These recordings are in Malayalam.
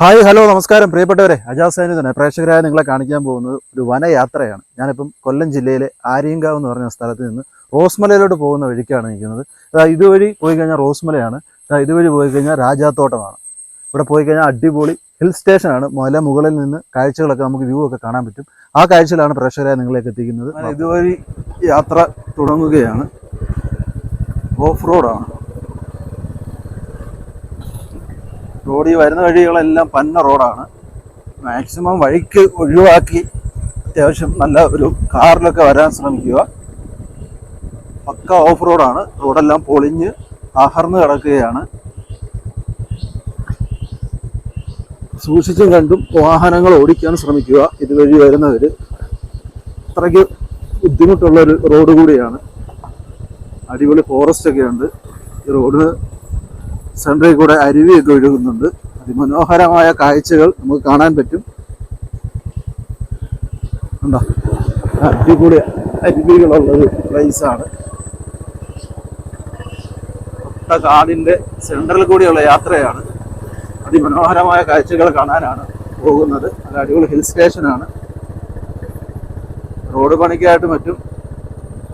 ഹായ് ഹലോ നമസ്കാരം. പ്രിയപ്പെട്ടവരെ അജാസ് സൈനി തന്നെ പ്രേക്ഷകരായ നിങ്ങളെ കാണിക്കാൻ പോകുന്നത് ഒരു വനയാത്രയാണ്. ഞാനിപ്പം കൊല്ലം ജില്ലയിലെ ആര്യങ്കാവ് എന്ന് പറഞ്ഞ സ്ഥലത്ത് നിന്ന് റോസ്മലയിലോട്ട് പോകുന്ന വഴിക്കാണ് നിൽക്കുന്നത്. ഇതുവഴി പോയി കഴിഞ്ഞാൽ റോസ്മലയാണ്. ഇതുവഴി പോയി കഴിഞ്ഞാൽ രാജാത്തോട്ടമാണ്. ഇവിടെ പോയി കഴിഞ്ഞാൽ അടിപൊളി ഹിൽ സ്റ്റേഷനാണ്. മല മുകളിൽ നിന്ന് കാഴ്ചകളൊക്കെ നമുക്ക് വ്യൂ ഒക്കെ കാണാൻ പറ്റും. ആ കാഴ്ചയിലാണ് പ്രേക്ഷകരായ നിങ്ങളെയൊക്കെ എത്തിക്കുന്നത്. ഇതുവഴി യാത്ര തുടങ്ങുകയാണ്. ഓഫ് റോഡാണ് റോഡിൽ വരുന്ന വഴികളെല്ലാം പന്ന റോഡാണ്. മാക്സിമം വഴിക്ക് ഒഴിവാക്കി അത്യാവശ്യം നല്ല ഒരു കാറിലൊക്കെ വരാൻ ശ്രമിക്കുക. പക്ക ഓഫ് റോഡാണ്. റോഡെല്ലാം പൊളിഞ്ഞ് അഹർന്ന് കിടക്കുകയാണ്. സൂക്ഷിച്ചും കണ്ടും വാഹനങ്ങൾ ഓടിക്കാൻ ശ്രമിക്കുക ഇതുവഴി വരുന്നവർ അത്രയ്ക്ക് ബുദ്ധിമുട്ടുള്ള ഒരു റോഡ് കൂടിയാണ്. അടിപൊളി ഫോറസ്റ്റ് ഒക്കെ ഉണ്ട് ഈ റോഡ് സെൻട്രിൽ കൂടെ അരുവിയൊക്കെ ഒഴുകുന്നുണ്ട്. അതിമനോഹരമായ കാഴ്ചകൾ നമുക്ക് കാണാൻ പറ്റും. ഉണ്ടോ അടിപൊളി അരുവികളുള്ളൊരു പ്ലേസാണ് ഒട്ട കാടിന്റെ സെൻട്രൽ കൂടിയുള്ള യാത്രയാണ്. അതിമനോഹരമായ കാഴ്ചകൾ കാണാനാണ് പോകുന്നത്. അത് അടിപൊളി ഹിൽ സ്റ്റേഷനാണ് റോഡ് പണിക്കായിട്ട് മറ്റും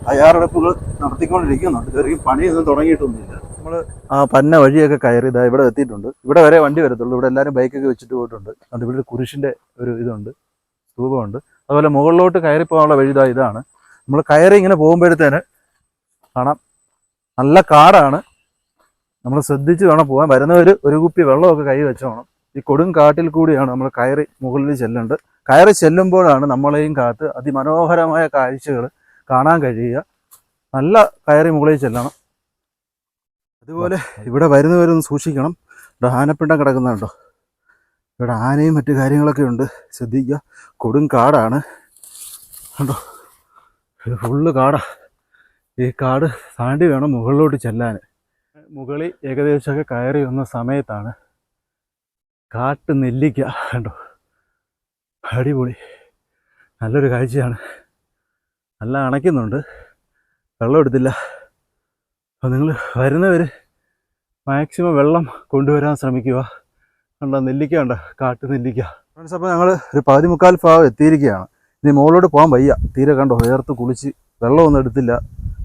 തയ്യാറെടുപ്പുകൾ നടത്തിക്കൊണ്ടിരിക്കുന്നുണ്ട്. ഇതുവരെയും പണിയൊന്നും തുടങ്ങിയിട്ടൊന്നുമില്ല. നമ്മൾ ആ പന്ന വഴിയൊക്കെ കയറി ഇതാ ഇവിടെ എത്തിയിട്ടുണ്ട്. ഇവിടെ വരെ വണ്ടി വരത്തുള്ളൂ. ഇവിടെ എല്ലാവരും ബൈക്കൊക്കെ വെച്ചിട്ട് പോയിട്ടുണ്ട്. അതുകൊണ്ട് ഇവിടെ ഒരു കുരിശിന്റെ ഒരു ഇതുണ്ട്. സ്തൂപമുണ്ട്. അതുപോലെ മുകളിലോട്ട് കയറി പോകാനുള്ള വഴി ഇതാ ഇതാണ്. നമ്മൾ കയറി ഇങ്ങനെ പോകുമ്പോഴത്തേന് കാണാം. നല്ല കാടാണ്. നമ്മൾ ശ്രദ്ധിച്ച് വേണം പോകാൻ. വരുന്നവർ ഒരു കുപ്പി വെള്ളമൊക്കെ കൈ വെച്ചോണം. ഈ കൊടും കാട്ടിൽ കൂടിയാണ് നമ്മൾ കയറി മുകളിൽ ചെല്ലേണ്ടത്. കയറി ചെല്ലുമ്പോഴാണ് നമ്മളെയും കാത്ത് അതിമനോഹരമായ കാഴ്ചകൾ കാണാൻ കഴിയുക. നല്ല കയറി മുകളിൽ ചെല്ലണം. അതുപോലെ ഇവിടെ വരുന്നവരൊന്ന് സൂക്ഷിക്കണം. ഇവിടെ ആനപ്പിണ്ടം കിടക്കുന്നുണ്ടോ? ഇവിടെ ആനയും മറ്റു കാര്യങ്ങളൊക്കെ ഉണ്ട്. ശ്രദ്ധിക്കുക. കൊടും കാടാണ്. കണ്ടോ? ഇത് ഫുള്ള് കാടാ. ഈ കാട് താണ്ടി വേണം മുകളിലോട്ട് ചെല്ലാൻ. മുകളിൽ ഏകദേശമൊക്കെ കയറി വന്ന സമയത്താണ് കാട്ട് നെല്ലിക്ക. കണ്ടോ? അടിപൊളി. നല്ലൊരു കാഴ്ചയാണ്. നല്ല അണയ്ക്കുന്നുണ്ട്. വെള്ളം എടുത്തില്ല. അപ്പോൾ നിങ്ങൾ വരുന്നവർ മാക്സിമം വെള്ളം കൊണ്ടുവരാൻ ശ്രമിക്കുക. കണ്ട നെല്ലിക്ക ഉണ്ട് കാട്ട് നെല്ലിക്ക. ഫ്രണ്ട്സ് അപ്പോൾ ഞങ്ങൾ ഒരു പകുതി മുക്കാൽ ഭാഗം എത്തിയിരിക്കുകയാണ്. ഇനി മുകളിലോട്ട് പോകാൻ വയ്യ. തീരെ കണ്ടോ വേർത്ത് കുളിച്ച് വെള്ളമൊന്നും എടുത്തില്ല.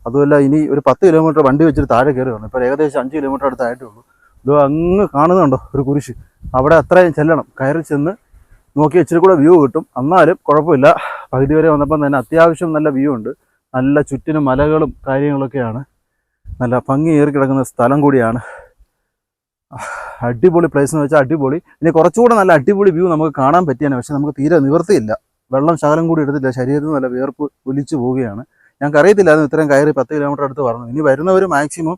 അതുമല്ല ഇനി ഒരു പത്ത് കിലോമീറ്റർ വണ്ടി വെച്ചിട്ട് താഴെ കയറി വരണം ഇപ്പോൾ ഏകദേശം അഞ്ച് കിലോമീറ്റർ അടുത്തായിട്ടേ ഉള്ളൂ ഇത് അങ്ങ് കാണുന്നുണ്ടോ ഒരു കുരിശ്. അവിടെ അത്രയും ചെല്ലണം. കയറി ചെന്ന് നോക്കി ഇച്ചിരി കൂടെ വ്യൂ കിട്ടും. എന്നാലും കുഴപ്പമില്ല. പകുതി വരെ വന്നപ്പം തന്നെ അത്യാവശ്യം നല്ല വ്യൂ ഉണ്ട്. നല്ല ചുറ്റിനും മലകളും കാര്യങ്ങളൊക്കെയാണ്. നല്ല ഭംഗിയേറി കിടക്കുന്ന സ്ഥലം കൂടിയാണ്. അടിപൊളി പ്ലേസ് എന്ന് വെച്ചാൽ അടിപൊളി. പിന്നെ കുറച്ചുകൂടെ നല്ല അടിപൊളി വ്യൂ നമുക്ക് കാണാൻ പറ്റിയാണ് പക്ഷെ നമുക്ക് തീരെ നിവർത്തിയില്ല. വെള്ളം ശകലം കൂടി എടുത്തില്ല ശരീരത്തിൽ നല്ല വിയർപ്പ് ഒലിച്ചു പോവുകയാണ്. ഞങ്ങൾക്ക് അറിയത്തില്ലായിരുന്നു ഇത്രയും കയറി പത്ത് കിലോമീറ്റർ അടുത്ത് പറഞ്ഞു ഇനി വരുന്നവർ മാക്സിമം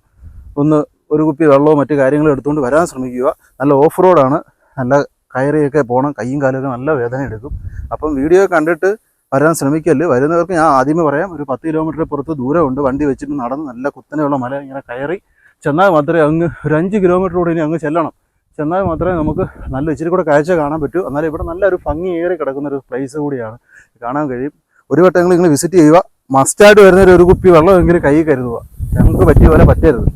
ഒന്ന് ഒരു കുപ്പി വെള്ളവും മറ്റു കാര്യങ്ങളും എടുത്തുകൊണ്ട് വരാൻ ശ്രമിക്കുക. നല്ല ഓഫ് റോഡാണ് നല്ല കയറിയൊക്കെ പോകണം കൈയും കാലൊക്കെ നല്ല വേദന എടുക്കും. അപ്പം വീഡിയോ കണ്ടിട്ട് വരാൻ ശ്രമിക്കല്ലേ. വരുന്നവർക്ക് ഞാൻ ആദ്യമേ പറയാം ഒരു പത്ത് കിലോമീറ്റർ പുറത്ത് ദൂരമുണ്ട്. വണ്ടി വെച്ചിട്ട് നടന്ന് നല്ല കുത്തനെയുള്ള മല ഇങ്ങനെ കയറി ചെന്നാൽ മാത്രമേ അങ്ങ് ഒരു അഞ്ച് കിലോമീറ്റർ കൂടെ ഇനി അങ്ങ് ചെല്ലണം. ചെന്നാൽ മാത്രമേ നമുക്ക് നല്ല ഇച്ചിരി കൂടെ കാഴ്ച കാണാൻ പറ്റൂ. എന്നാലും ഇവിടെ നല്ലൊരു ഭംഗിയേറി കിടക്കുന്ന ഒരു പ്ലേസ് കൂടിയാണ് കാണാൻ കഴിയും. ഒരു വട്ടം നിങ്ങൾ വിസിറ്റ് ചെയ്യുക. മസ്റ്റായിട്ട് വരുന്നൊരു ഒരു കുപ്പി വെള്ളമെങ്കിലും കൈ കരുതുക. ഞങ്ങൾക്ക് പറ്റിയ പോലെ പറ്റരുത്.